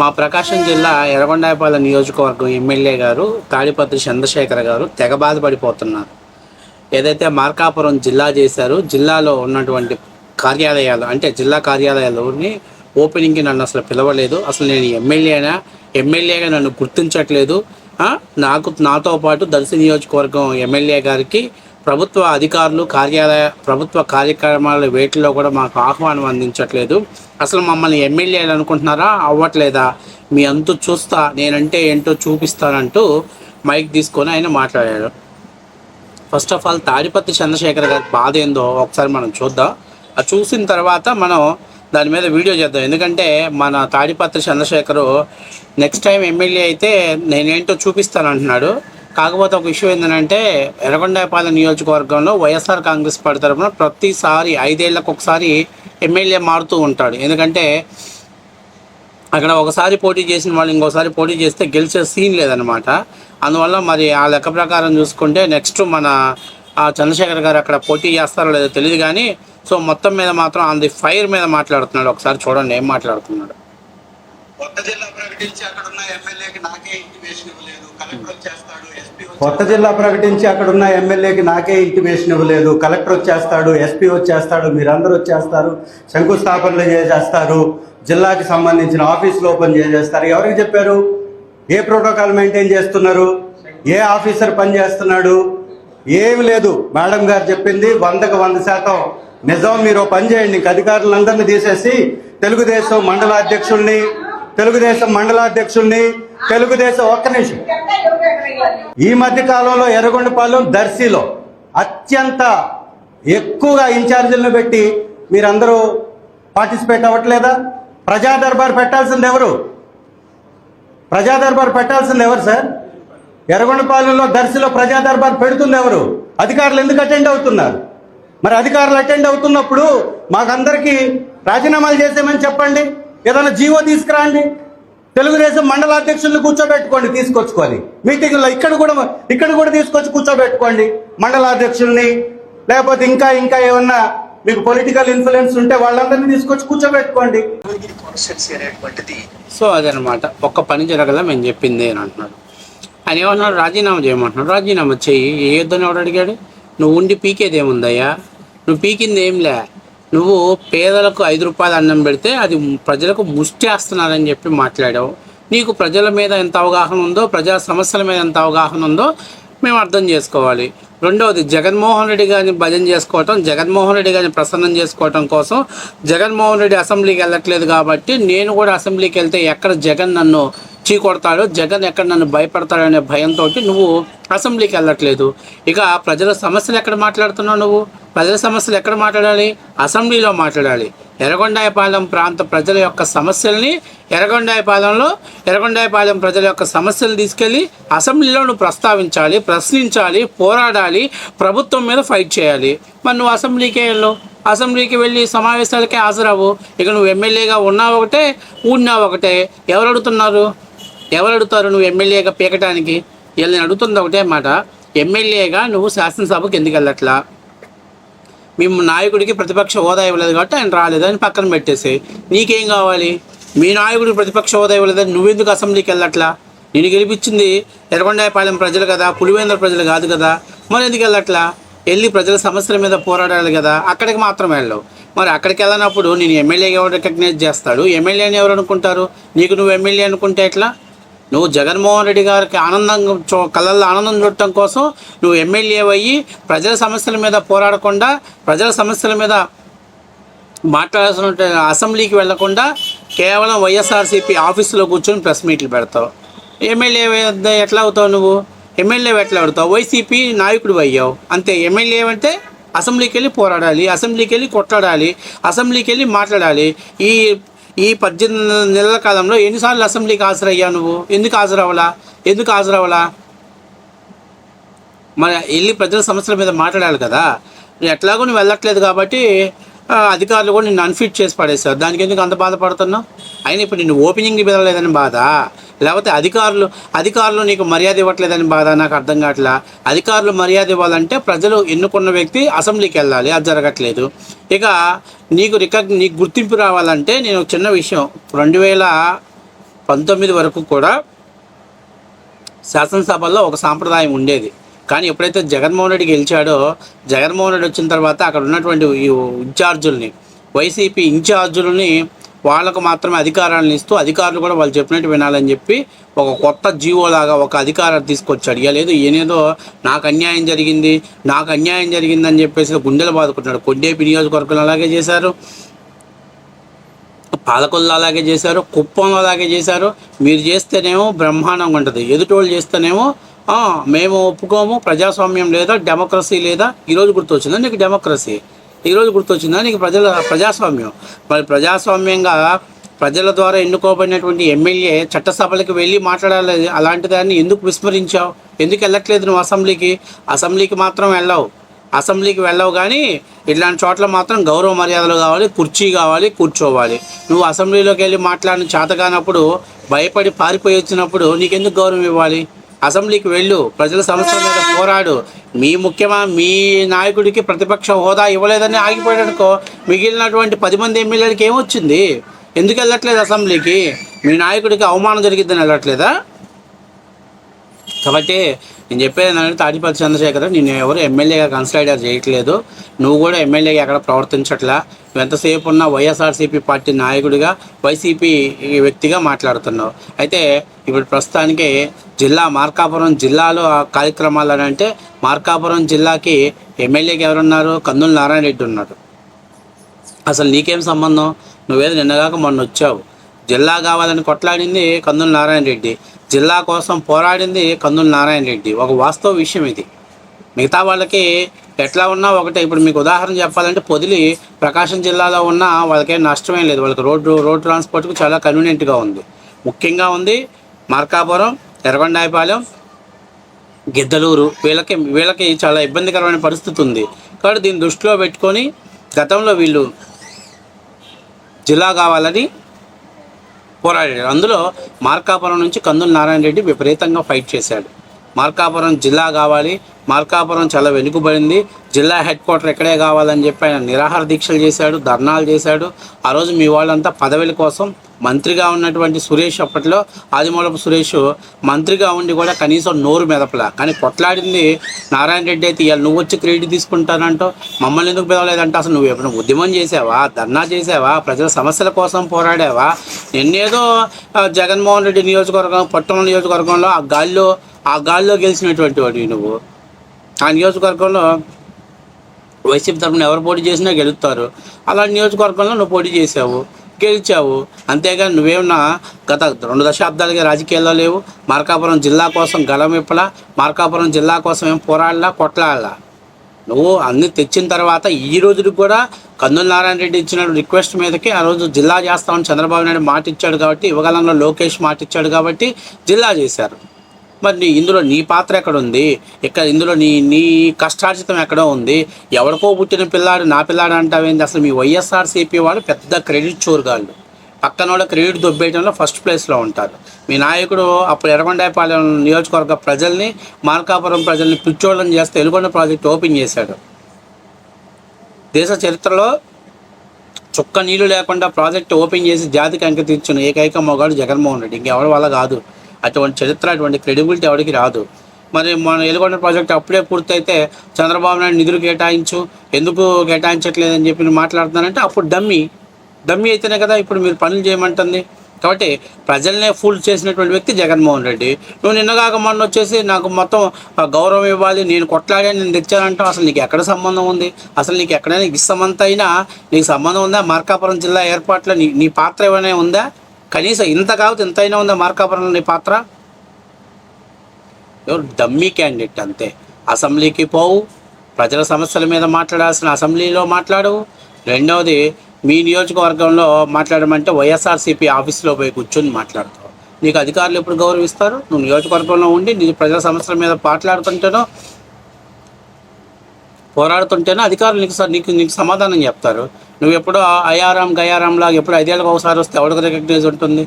మా ప్రకాశం జిల్లా ఎర్రగొండాయపాలెం నియోజకవర్గం ఎమ్మెల్యే గారు తాడిపత్రి చంద్రశేఖర్ గారు తెగ బాధపడిపోతున్నారు. ఏదైతే మార్కాపురం జిల్లా చేశారో జిల్లాలో ఉన్నటువంటి కార్యాలయాలు అంటే జిల్లా కార్యాలయాలని ఓపెనింగ్కి నన్ను అసలు పిలవలేదు. అసలు నేను ఎమ్మెల్యేనా ఎమ్మెల్యేగా నన్ను గుర్తించట్లేదు. నాకు నాతో పాటు దర్శి నియోజకవర్గం ఎమ్మెల్యే గారికి ప్రభుత్వ అధికారులు కార్యాలయ ప్రభుత్వ కార్యక్రమాల వేటిలో కూడా మాకు ఆహ్వానం అందించట్లేదు. అసలు మమ్మల్ని ఎమ్మెల్యేలు అనుకుంటున్నారా? అవ్వట్లేదా? మీ అంతు చూస్తా నేనంటే ఏంటో చూపిస్తానంటూ మైక్ తీసుకొని ఆయన మాట్లాడారు. First of all Tadipatri Chandrasekhar garu బాధ ఏందో ఒకసారి మనం చూద్దాం. అది చూసిన తర్వాత మనం దాని మీద వీడియో చేద్దాం. ఎందుకంటే మన Tadipatri Chandrasekhar next time MLA అయితే నేనేంటో చూపిస్తాను అంటున్నాడు కాకపోతే ఒక విషయం ఏంటంటే ఎర్రగొండపాలెం నియోజకవర్గంలో వైఎస్ఆర్ కాంగ్రెస్ పార్టీ తరఫున ప్రతిసారి ఐదేళ్ళకు ఒకసారి ఎమ్మెల్యే మారుతూ ఉంటాడు. ఎందుకంటే అక్కడ ఒకసారి పోటీ చేసిన వాళ్ళు ఇంకోసారి పోటీ చేస్తే గెలిచే సీన్ లేదనమాట అందువల్ల మరి ఆ లెక్క ప్రకారం చూసుకుంటే నెక్స్ట్ మన చంద్రశేఖర్ గారు అక్కడ పోటీ చేస్తారో లేదో తెలియదు కానీ సో మొత్తం మీద మాత్రం ఆన్ ది ఫైర్ మీద మాట్లాడుతున్నాడు. ఒకసారి చూడండి ఏం మాట్లాడుతున్నాడు. కొత్త జిల్లా ప్రకటించి అక్కడ ఉన్న ఎమ్మెల్యేకి నాకే ఇంటిమేషన్ ఇవ్వలేదు. కలెక్టర్ వచ్చేస్తాడు ఎస్పీ కొత్త జిల్లా ప్రకటించి అక్కడ ఉన్న ఎమ్మెల్యేకి నాకే ఇంటిమేషన్ ఇవ్వలేదు. కలెక్టర్ వచ్చేస్తాడు ఎస్పీ వచ్చేస్తాడు మీరందరూ వచ్చేస్తారు శంకుస్థాపనలు చేసేస్తారు జిల్లాకి సంబంధించిన ఆఫీసులు ఓపెన్ చేసేస్తారు. ఎవరికి చెప్పారు? ఏ ప్రోటోకాల్ మెయింటైన్ చేస్తున్నారు? ఏ ఆఫీసర్ పని చేస్తున్నాడు ఏమి లేదు. మేడం గారు చెప్పింది వందకు వంద శాతం నిజం. మీరు పనిచేయండి పని చేయండి. ఇంక అధికారులందరినీ తీసేసి తెలుగుదేశం మండలాధ్యక్షుల్ని తెలుగుదేశం మండలాధ్యక్షుల్ని తెలుగుదేశం ఒక్క నిమిషం. ఈ మధ్య కాలంలో ఎర్రగొండపాలెం దర్శిలో అత్యంత ఎక్కువగా ఇన్ఛార్జీలను పెట్టి మీరందరూ పార్టిసిపేట్ అవ్వట్లేదా? ప్రజా దర్బార్ పెట్టాల్సింది ఎవరు? ప్రజా దర్బార్ పెట్టాల్సింది ఎవరు సార్? ఎర్రగొండపాలెంలో దర్శిలో ప్రజా దర్బార్ పెడుతుంది ఎవరు? అధికారులు ఎందుకు అటెండ్ అవుతున్నారు? మరి అధికారులు అటెండ్ అవుతున్నప్పుడు మాకందరికీ రాజీనామాలు చేసేమని చెప్పండి. ఏదైనా జీవో తీసుకురండి. తెలుగుదేశం మండల అధ్యక్షుల్ని కూర్చోబెట్టుకోండి తీసుకొచ్చుకొని. మీటింగ్లో ఇక్కడ కూడా ఇక్కడ కూడా తీసుకొచ్చి కూర్చోబెట్టుకోండి మండల అధ్యక్షుల్ని. లేకపోతే ఇంకా ఇంకా ఏమన్నా మీకు పొలిటికల్ ఇన్ఫ్లుయెన్స్ ఉంటే వాళ్ళందరినీ తీసుకొచ్చి కూర్చోబెట్టుకోండి. సో అదనమాట. ఒక్క పని జరగదా మేము చెప్పింది అని అంటున్నాడు ఆయన ఏమన్నా రాజీనామా చేయమంటున్నాడు. రాజీనామా చెయ్యి ఏ యుద్ధం ఎవడు అడిగాడు? నువ్వు ఉండి పీకేది ఏముందయ్యా నువ్వు పీకింది ఏంలే నువ్వు పేదలకు ఐదు రూపాయలు అన్నం పెడితే అది ప్రజలకు ముష్టేస్తున్నారని చెప్పి మాట్లాడావు. నీకు ప్రజల మీద ఎంత అవగాహన ఉందో ప్రజా సమస్యల మీద ఎంత అవగాహన ఉందో మేము అర్థం చేసుకోవాలి. రెండవది జగన్మోహన్ రెడ్డి గారిని భజన చేసుకోవటం జగన్మోహన్ రెడ్డి గారిని ప్రసన్నం చేసుకోవటం కోసం జగన్మోహన్ రెడ్డి అసెంబ్లీకి వెళ్ళట్లేదు కాబట్టి నేను కూడా అసెంబ్లీకి వెళ్తే ఎక్కడ జగన్ నన్ను చీకొడతాడు జగన్ ఎక్కడ నన్ను భయపడతాడనే భయంతో నువ్వు అసెంబ్లీకి వెళ్ళట్లేదు. ఇక ప్రజల సమస్యలు ఎక్కడ మాట్లాడుతున్నావు నువ్వు? ప్రజల సమస్యలు ఎక్కడ మాట్లాడాలి? అసెంబ్లీలో మాట్లాడాలి. ఎర్రగొండాయపాలెం ప్రాంత ప్రజల యొక్క సమస్యల్ని ఎర్రగొండాయపాలెంలో ఎర్రగొండాయపాలెం ప్రజల యొక్క సమస్యలు తీసుకెళ్ళి అసెంబ్లీలో నువ్వు ప్రస్తావించాలి ప్రశ్నించాలి పోరాడాలి ప్రభుత్వం మీద ఫైట్ చేయాలి. మరి నువ్వు అసెంబ్లీకే వెళ్ళు. అసెంబ్లీకి వెళ్ళి సమావేశాలకే హాజరవు ఇక నువ్వు ఎమ్మెల్యేగా ఉన్నావు ఒకటే ఉన్నా ఒకటే. ఎవరు అడుగుతున్నారు? ఎవరు అడుగుతారు నువ్వు ఎమ్మెల్యేగా పీకటానికి? వీళ్ళు నేను అడుగుతుంది ఒకటే మాట. ఎమ్మెల్యేగా నువ్వు శాసనసభకు ఎందుకు వెళ్ళట్లా? మేము నాయకుడికి ప్రతిపక్ష హోదా ఇవ్వలేదు కాబట్టి ఆయన రాలేదు. అని పక్కన పెట్టేసి నీకేం కావాలి? మీ నాయకుడికి ప్రతిపక్ష హోదా ఇవ్వలేదని నువ్వెందుకు అసెంబ్లీకి వెళ్ళట్లా? నేను గెలిపించింది ఎర్రగొండాయపాలెం ప్రజలు కదా పులివేంద్ర ప్రజలు కాదు కదా. మరి ఎందుకు వెళ్ళట్లా? వెళ్ళి ప్రజల సమస్యల మీద పోరాడాలి కదా. అక్కడికి మాత్రం వెళ్ళవు. మరి అక్కడికి వెళ్ళినప్పుడు నేను ఎమ్మెల్యేగా ఎవరు రికగ్నైజ్ చేస్తాడు? ఎమ్మెల్యేని ఎవరు అనుకుంటారు? నీకు నువ్వు ఎమ్మెల్యే అనుకుంటే ఎట్లా? నువ్వు జగన్మోహన్ రెడ్డి గారికి ఆనందం చూ కళ్ళల్లో ఆనందం చూడటం కోసం నువ్వు ఎమ్మెల్యే అయ్యి ప్రజల సమస్యల మీద పోరాడకుండా ప్రజల సమస్యల మీద మాట్లాడాల్సిన అసెంబ్లీకి వెళ్ళకుండా కేవలం వైఎస్ఆర్సీపీ ఆఫీసులో కూర్చొని ప్రెస్ మీట్లు పెడతావు. ఎమ్మెల్యే ఎట్లా అవుతావు నువ్వు? ఎమ్మెల్యే ఎట్లా అవుతావు వైసీపీ నాయకుడు అయ్యావు. అంతే ఎమ్మెల్యే అంటే అసెంబ్లీకి వెళ్ళి పోరాడాలి అసెంబ్లీకి వెళ్ళి కొట్లాడాలి అసెంబ్లీకి వెళ్ళి మాట్లాడాలి. ఈ ఈ పద్దెనిమిది నెలల కాలంలో ఎన్నిసార్లు అసెంబ్లీకి హాజరయ్యా నువ్వు? ఎందుకు హాజరవ్వలా? ఎందుకు హాజరవ్వలా? మరి వెళ్ళి ప్రజల సమస్యల మీద మాట్లాడాలి కదా. ఎట్లాగో నువ్వు వెళ్ళట్లేదు కాబట్టి అధికారులు కూడా నిన్ను అన్ఫిట్ చేసి పడేశారు. దానికి ఎందుకు అంత బాధపడుతున్నావు? అయినా ఇప్పుడు నిన్ను ఓపెనింగ్ పిలవలేదని బాధ. లేకపోతే అధికారులు అధికారులు నీకు మర్యాద ఇవ్వట్లేదని బాధ నాకు అర్థం కావట్లా? అధికారులు మర్యాద ఇవ్వాలంటే ప్రజలు ఎన్నుకున్న వ్యక్తి అసెంబ్లీకి వెళ్ళాలి అది జరగట్లేదు. ఇక నీకు రికగ్ నీకు గుర్తింపు రావాలంటే నేను చిన్న విషయం. రెండు వేల పంతొమ్మిది వరకు కూడా శాసనసభలో ఒక సాంప్రదాయం ఉండేది. కానీ ఎప్పుడైతే జగన్మోహన్ రెడ్డి గెలిచాడో జగన్మోహన్ రెడ్డి వచ్చిన తర్వాత అక్కడ ఉన్నటువంటి ఈ ఇన్ఛార్జుల్ని వైసీపీ ఇన్ఛార్జులని వాళ్ళకు మాత్రమే అధికారాలను ఇస్తూ అధికారులు కూడా వాళ్ళు చెప్పినట్టు వినాలని చెప్పి ఒక కొత్త జీవో లాగా ఒక అధికారాన్ని తీసుకొచ్చాడు. ఇక లేదు ఈయనేదో నాకు అన్యాయం జరిగింది నాకు అన్యాయం జరిగిందని చెప్పేసి గుండెలు బాదుకుంటున్నాడు. కొండేపి నియోజకవర్గం అలాగే చేశారు పాలకొల్లు అలాగే చేశారు కుప్పంలో అలాగే చేశారు. మీరు చేస్తేనేమో బ్రహ్మాండంగా ఉంటుంది. ఎదుటోళ్ళు చేస్తేనేమో మేము ఒప్పుకోము ప్రజాస్వామ్యం లేదా డెమోక్రసీ లేదా ఈరోజు గుర్తొచ్చిందా నీకు డెమోక్రసీ? ఈరోజు గుర్తొచ్చిందా? నీకు ప్రజల ప్రజాస్వామ్యం. మరి ప్రజాస్వామ్యంగా ప్రజల ద్వారా ఎన్నుకోబడినటువంటి ఎమ్మెల్యే చట్టసభలకు వెళ్ళి మాట్లాడాలి అలాంటి దాన్ని ఎందుకు విస్మరించావు? ఎందుకు వెళ్ళట్లేదు నువ్వు అసెంబ్లీకి? అసెంబ్లీకి మాత్రం వెళ్ళవు. అసెంబ్లీకి వెళ్ళవు కానీ ఇట్లాంటి చోట్ల మాత్రం గౌరవ మర్యాదలు కావాలి కుర్చీ కావాలి కూర్చోవాలి. నువ్వు అసెంబ్లీలోకి వెళ్ళి మాట్లాడిన చేతగానప్పుడు భయపడి పారిపోయి వచ్చినప్పుడు నీకెందుకు గౌరవం ఇవ్వాలి? అసెంబ్లీకి వెళ్ళు. ప్రజల సమస్యల మీద పోరాడు. మీ ముఖ్యమా మీ నాయకుడికి ప్రతిపక్ష హోదా ఇవ్వలేదని ఆగిపోయాడు అనుకో మిగిలినటువంటి పది మంది ఎమ్మెల్యేలకి ఏమొచ్చింది ఎందుకు వెళ్ళట్లేదు అసెంబ్లీకి? మీ నాయకుడికి అవమానం జరిగిద్దని వెళ్ళట్లేదా? కాబట్టి నేను చెప్పేది ఏంటంటే తాటిపల్లి చంద్రశేఖర్ నేను ఎవరు ఎమ్మెల్యేగా కన్సిడర్ చేయట్లేదు. నువ్వు కూడా ఎమ్మెల్యేగా ఎక్కడ ప్రవర్తించట్లా? నువ్వు ఎంతసేపు ఉన్న వైఎస్ఆర్సీపీ పార్టీ నాయకుడిగా వైసీపీ వ్యక్తిగా మాట్లాడుతున్నావు. అయితే ఇప్పుడు ప్రస్తుతానికి జిల్లా మార్కాపురం జిల్లాలో ఆ కార్యక్రమాలు అంటే మార్కాపురం జిల్లాకి ఎమ్మెల్యేకి ఎవరున్నారు? కందుల నారాయణ రెడ్డి ఉన్నారు అసలు నీకేం సంబంధం? నువ్వేదో నిన్నగాక మొన్న వచ్చావు జిల్లా కావాలని కొట్లాడింది కందుల నారాయణ రెడ్డి. జిల్లా కోసం పోరాడింది కందుల నారాయణ రెడ్డి. ఒక వాస్తవ విషయం ఇది. మిగతా వాళ్ళకి ఎట్లా ఉన్నా ఒకటే. ఇప్పుడు మీకు ఉదాహరణ చెప్పాలంటే పొదిలి ప్రకాశం జిల్లాలో ఉన్న వాళ్ళకేం నష్టమేం లేదు. వాళ్ళకి రోడ్డు రోడ్ ట్రాన్స్పోర్ట్కి చాలా కన్వీనియంట్గా ఉంది. ముఖ్యంగా ఉంది మార్కాపురం ఎర్రగొండాయపాలెం గిద్దలూరు. వీళ్ళకి వీళ్ళకి చాలా ఇబ్బందికరమైన పరిస్థితి ఉంది. కాబట్టి దీన్ని దృష్టిలో పెట్టుకొని గతంలో వీళ్ళు జిల్లా కావాలని పోరాడాడు. అందులో మార్కాపురం నుంచి కందుల నారాయణ రెడ్డి విపరీతంగా ఫైట్ చేశాడు. మార్కాపురం జిల్లా కావాలి మార్కాపురం చాలా వెనుకబడింది. జిల్లా హెడ్ క్వార్టర్ ఎక్కడే కావాలని చెప్పి ఆయన నిరాహార దీక్షలు చేశాడు ధర్నాలు చేశాడు. ఆ రోజు మీ వాళ్ళంతా పదవుల కోసం మంత్రిగా ఉన్నటువంటి సురేష్ అప్పట్లో ఆదిమూలపు సురేష్ మంత్రిగా ఉండి కూడా కనీసం నోరు మెదపలా. కానీ కొట్లాడింది నారాయణ రెడ్డి అయితే ఇవాళ నువ్వు వచ్చి క్రెడిట్ తీసుకుంటానంటో మమ్మల్ని ఎందుకు పిలవలేదంటే? అసలు నువ్వు ఎప్పుడు ఉద్యమం చేసావా? ధర్నా చేసావా? ప్రజల సమస్యల కోసం పోరాడావా? నిన్నేదో జగన్మోహన్ రెడ్డి నియోజకవర్గం పట్టణ నియోజకవర్గంలో ఆ గాల్లో ఆ గాల్లో గెలిచినటువంటి వాడివి నువ్వు. ఆ నియోజకవర్గంలో వైసీపీ తరఫున ఎవరు పోటీ చేసినా గెలుస్తారు. అలా నియోజకవర్గంలో నువ్వు పోటీ చేసావు గెలిచావు. అంతేగాని నువ్వేమన్నా గత రెండు దశాబ్దాలుగా రాజకీయాల్లో లేవు. మార్కాపురం జిల్లా కోసం గలం విప్పలా మార్కాపురం జిల్లా కోసం ఏం పోరాడలా కొట్లాడలా? నువ్వు అన్ని తెచ్చిన తర్వాత ఈ రోజుకి కూడా కందుల నారాయణ రెడ్డి ఇచ్చిన రిక్వెస్ట్ మీదకి ఆ రోజు జిల్లా చేస్తామని చంద్రబాబు నాయుడు మాట ఇచ్చాడు కాబట్టి యువకాలంలో లోకేష్ మాట ఇచ్చాడు కాబట్టి జిల్లా చేశారు. మరి ఇందులో నీ పాత్ర ఎక్కడ ఉంది ఇక్కడ ఇందులో నీ నీ కష్టార్జితం ఎక్కడో ఉంది? ఎవరికో పుట్టిన పిల్లాడు నా పిల్లాడు అంటావేంది? అసలు మీ వైఎస్ఆర్సీపీ వాళ్ళు పెద్ద క్రెడిట్ చోరుగాళ్ళు. పక్కన వాళ్ళ క్రెడిట్ దొబ్బేయడంలో ఫస్ట్ ప్లేస్లో ఉంటారు. మీ నాయకుడు అప్పుడు ఎర్రగొండాయపాలెం నియోజకవర్గ ప్రజల్ని మార్కాపురం ప్రజల్ని పిచ్చోళ్ళని చేస్తే ఎలుగొండ ప్రాజెక్ట్ ఓపెన్ చేశాడు. దేశ చరిత్రలో చుక్క నీళ్ళు లేకుండా ప్రాజెక్ట్ ఓపెన్ చేసి జాతికి అంకితం ఏకైక మొగాడు జగన్మోహన్ రెడ్డి. ఇంకెవరి వల్ల కాదు. అటువంటి చరిత్ర అటువంటి క్రెడిబిలిటీ ఎవరికి రాదు. మరి మన ఎలుగొండ ప్రాజెక్ట్ అప్పుడే పూర్తయితే చంద్రబాబు నాయుడు నిధులు కేటాయించు ఎందుకు కేటాయించట్లేదని చెప్పి నేను మాట్లాడుతున్నానంటే అప్పుడు డమ్మీ. డమ్మీ అయితేనే కదా ఇప్పుడు మీరు పనులు చేయమంటుంది. కాబట్టి ప్రజల్నే ఫుల్ చేసినటువంటి వ్యక్తి జగన్మోహన్ రెడ్డి. నువ్వు నిన్నగాక మొన్న వచ్చేసి నాకు మొత్తం గౌరవం ఇవ్వాలి నేను కొట్లాడాను నేను తెచ్చానంటావు. అసలు నీకు ఎక్కడ సంబంధం ఉంది? అసలు నీకు ఎక్కడైనా ఇష్టమంత అయినా నీకు సంబంధం ఉందా? మార్కాపురం జిల్లా ఏర్పాట్లో నీ నీ పాత్ర ఏమైనా ఉందా? కనీసం ఇంత కావచ్చు ఇంతైనా అయినా ఉందా మార్కాపురంలో నీ పాత్ర? ఎవరు డమ్మీ క్యాండిడేట్ అంతే. అసెంబ్లీకి పోవు ప్రజల సమస్యల మీద మాట్లాడాల్సిన అసెంబ్లీలో మాట్లాడవు. రెండవది మీ నియోజకవర్గంలో మాట్లాడమంటే వైఎస్ఆర్సీపీ ఆఫీస్లో పోయి కూర్చొని మాట్లాడతావు. నీకు అధికారులు ఎప్పుడు గౌరవిస్తారు? నువ్వు నియోజకవర్గంలో ఉండి నీ ప్రజల సమస్యల మీద మాట్లాడుతుంటేనో పోరాడుతుంటేనే అధికారులు నీకు నీకు నీకు సమాధానం చెప్తారు. నువ్వు ఎప్పుడో అయారాం గయారాం లాగా ఎప్పుడు ఐదేళ్ళకి ఒకసారి వస్తే ఎవరికి రికగ్నైజ్ ఉంటుంది?